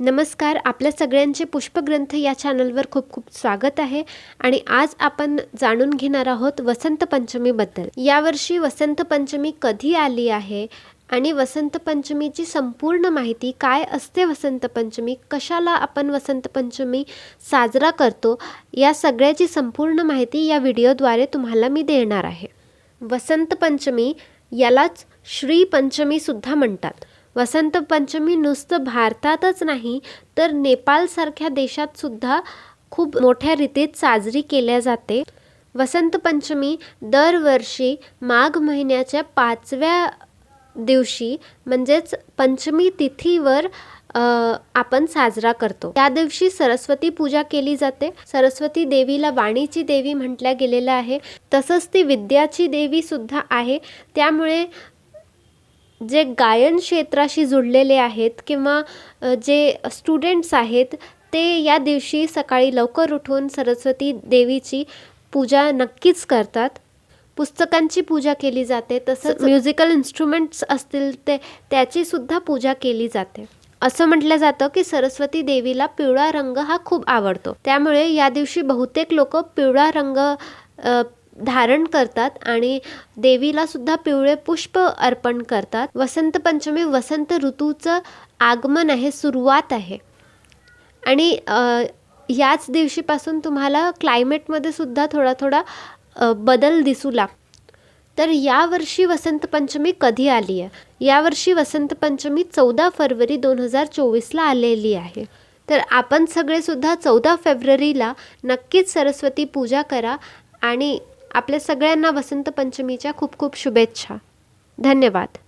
नमस्कार आपल्या सगळ्यांचे पुष्पग्रंथ या चॅनलवर खूप खूप स्वागत आहे आणि आज आपण जाणून घेणार आहोत वसंत पंचमीबद्दल यावर्षी वसंत पंचमी कधी आली आहे आणि वसंत पंचमीची संपूर्ण माहिती काय असते वसंत पंचमी कशाला आपण वसंत पंचमी साजरा करतो या सगळ्याची संपूर्ण माहिती या व्हिडिओद्वारे तुम्हाला मी देणार आहे. वसंत पंचमी यालाच श्री पंचमीसुद्धा म्हणतात. वसंत पंचमी नुसतं भारतातच नाही तर नेपाळसारख्या देशात सुद्धा खूप मोठ्या रीतीत साजरी केल्या जाते. वसंत पंचमी दरवर्षी माघ महिन्याच्या पाचव्या दिवशी म्हणजेच पंचमी तिथीवर आपण साजरा करतो. त्या दिवशी सरस्वती पूजा केली जाते. सरस्वती देवीला वाणीची देवी म्हटल्या गेलेलं आहे. तसंच ती विद्याची देवी सुद्धा आहे. त्यामुळे जे गायन क्षेत्राशी जुळलेले आहेत किंवा जे स्टुडंट्स आहेत ते या दिवशी सकाळी लवकर उठून सरस्वती देवीची पूजा नक्कीच करतात. पुस्तकांची पूजा केली जाते तसंच म्युझिकल इन्स्ट्रुमेंट्स असतील ते त्याची सुद्धा पूजा केली जाते. असं म्हटलं जातं की सरस्वती देवीला पिवळा रंग हा खूप आवडतो. त्यामुळे या दिवशी बहुतेक लोक पिवळा रंग धारण करतात आणि देवीला सुद्धा पिवळे पुष्प अर्पण करतात. वसंत पंचमी वसंत ऋतूचं आगमन आहे सुरुवात आहे. आणि याच दिवशीपासून तुम्हाला क्लायमेटमध्ये सुद्धा थोडा थोडा बदल दिसू लागतो तर यावर्षी वसंत पंचमी कधी आली आहे? यावर्षी वसंत पंचमी चौदा फरवरी दोन हजार चोवीसला आलेली आहे. तर आपण सगळेसुद्धा चौदा फेब्रुवारीला नक्कीच सरस्वती पूजा करा आणि आपल्या सगळ्यांना वसंत पंचमीच्या खूप खूप शुभेच्छा. धन्यवाद.